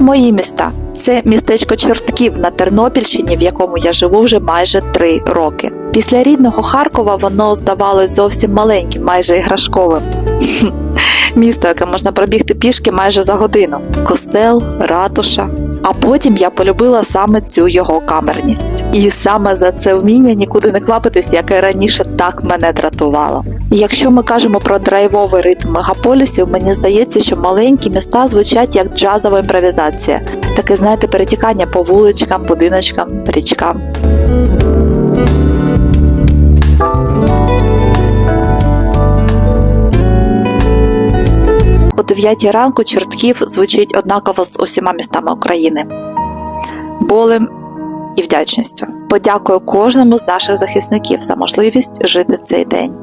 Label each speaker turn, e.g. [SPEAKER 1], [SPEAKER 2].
[SPEAKER 1] Мої міста це містечко Чортків на Тернопільщині, в якому я живу вже майже три роки. Після рідного Харкова воно здавалось зовсім маленьким, майже іграшковим. Місто, яке можна пробігти пішки майже за годину. Костел, ратуша. А потім я полюбила саме цю його камерність. І саме за це вміння нікуди не квапитись, яке раніше так мене дратувало. Якщо ми кажемо про драйвовий ритм мегаполісів, мені здається, що маленькі міста звучать як джазова імпровізація. Таке, знаєте, перетікання по вуличкам, будиночкам, річкам. 9 ранку Чортків звучить однаково з усіма містами України. Болем і вдячністю. Подякую кожному з наших захисників за можливість жити цей день.